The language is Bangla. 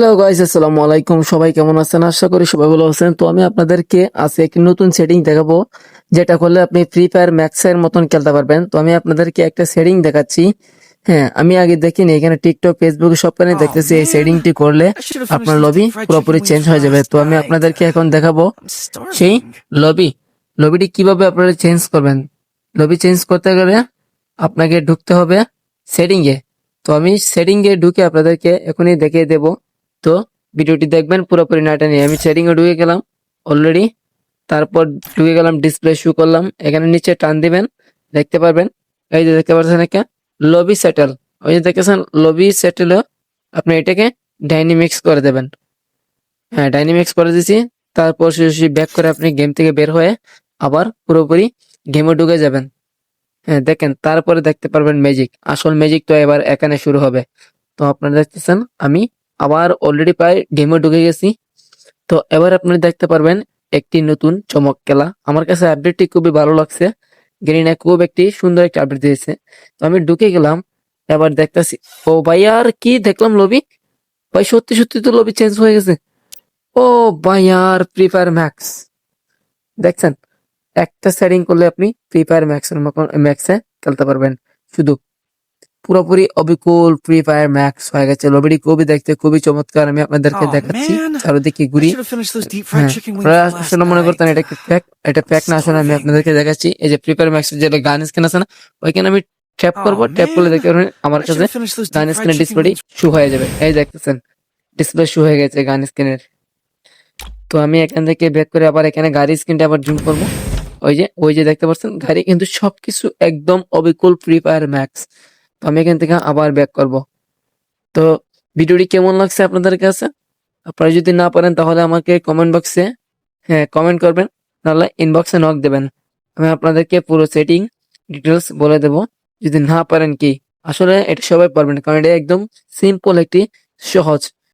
হ্যালো গাইস আসসালামু আলাইকুম। সবাই কেমন আছেন? আশা করি সবাই ভালো আছেন। তো আমি আপনাদেরকে আজকে একটি নতুন সেটিং দেখাবো যেটা করলে আপনি ফ্রি ফায়ার ম্যাক্স এর মতন খেলতে পারবেন। তো আমি আপনাদেরকে একটা সেটিং দেখাচ্ছি। হ্যাঁ আমি আগে দেখিনি এখানে টিকটক ফেসবুক সবখানে দেখতেছি এই সেটিংটি করলে আপনার লবি পুরোপুরি চেঞ্জ হয়ে যাবে। তো আমি আপনাদেরকে এখন দেখাবো সেই লবি লবিটি কীভাবে আপনারা চেঞ্জ করবেন? লবি চেঞ্জ করতে গেলে আপনাকে ঢুকতে হবে সেটিং এ তো আমি সেটিং এ ঢুকে আপনাদেরকে এখনই দেখিয়ে দেব। তো ভিডিওটি দেখবেন, পুরোপুরি নাটা নিয়ে আমি এ ঢুকে গেলাম অলরেডি তারপর ঢুকে গেলাম ডিসপ্লে শু করলাম। এখানে নিচে টান দিবেন, দেখতে পারবেন। এই যে দেখতে পাচ্ছেন একে লবি সেটেল ওই যে দেখেছেন লবি সেটেলও আপনি এটাকে ডাইনামিক্স করে দেবেন। হ্যাঁ ডাইনামিক্স করে দিছি। তারপর শেষে ব্যাক করে আপনি গেম থেকে বের হয়ে আবার পুরোপুরি গেমে ঢুকে যাবেন। হ্যাঁ দেখেন, তারপরে দেখতে পারবেন ম্যাজিক আসল ম্যাজিক তো এবার এখানে শুরু হবে। তো আপনারা দেখতেছেন, আমি আবার অলরেডি প্রায় গেমে ঢুকে গেছি। তো এবার আপনি দেখতে পারবেন একটি নতুন চমক খেলা। আমার কাছে আপডেটটি খুবই ভালো লাগছে। গ্রিনে খুব একটি সুন্দর একটি আপডেট দিয়েছে। তো আমি ঢুকে গেলাম, এবার দেখতেছি, ও ভাই আর কি দেখলাম লবি ভাই সত্যি সত্যি তো লবি চেঞ্জ হয়ে গেছে। ও ভাই আর ফ্রি ফায়ার ম্যাক্স দেখছেন? একটা সেটিং করলে আপনি ফ্রি ফায়ার ম্যাক্সের ম্যাক্সে খেলতে পারবেন। শুধু পুরোপুরি অবিকুল ফ্রি ফায়ার ম্যাক্স হয়ে গেছে। লবিটি খুবই দেখতে খুবই চমৎকার আমি আপনাদেরকে দেখাচ্ছি. চারদিকে ঘুরি। হ্যাঁ। আসলে মনে. করতেন এটা প্যাক এটা প্যাক না আসলে আমি আপনাদেরকে দেখাচ্ছি। এই যে ফ্রি ফায়ার ম্যাক্সের যেটা গান স্ক্রিন আছে না ওইখানে আমি ট্যাপ করব ট্যাপ করলে. দেখতে পারবেন আমার কাছে গান স্ক্রিনের ডিসপ্লেটি শু হয়ে যাবে। এই দেখতেছেন ডিসপ্লে শু হয়ে গেছে গান স্ক্রিনের তো আমি এখান থেকে ব্যাক করে আবার এখানে গাড়ি স্ক্রিনটা আবার জুম করব। ওই যে ওই যে দেখতে পাচ্ছেন গাড়ি কিন্তু সবকিছু একদম অবিকল ফ্রি ফায়ার ম্যাক্স তো আমি এখান থেকে আবার ব্যাক করব। তো ভিডিওটি কেমন লাগছে আপনাদের কাছে? আপনারা যদি না পারেন তাহলে আমাকে কমেন্ট বক্সে হ্যাঁ কমেন্ট করবেন, নাহলে ইনবক্সে নক দেবেন। আমি আপনাদেরকে পুরো সেটিং ডিটেলস বলে দেব। যদি না পারেন কি? আসলে এটা সবাই পারবেন কারণ এটা একদম সিম্পল একটি সহজ।